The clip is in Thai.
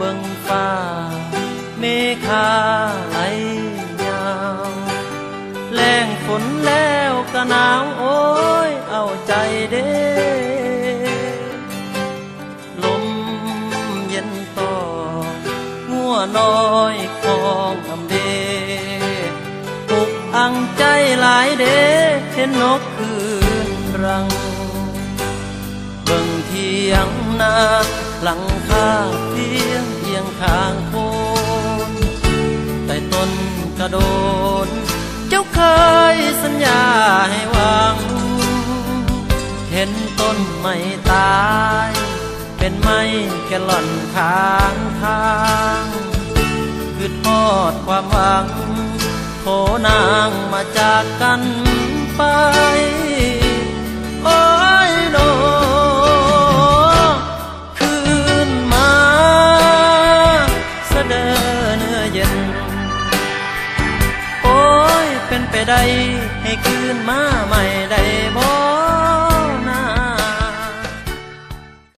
บังฟ้า เมฆาไหลยาวแรงฝนแล้วก็หนาวโอ้ยเอาใจเด้ลมเย็นต่องัวน้อยของอำเดปลุกอังใจหลายเดเห็นนกคืนรังเบิ่งเทียงนาหลังคาเพียงเอียง ข้างโคนใต้ต้นกระโดน เจ้าเคยสัญญาให้หวังเห็นต้นไม่ตาย เป็นไม้แกลล่อนค้างค้างคือทอดความหวังโทนางมาจากกัน ไปได้ให้คื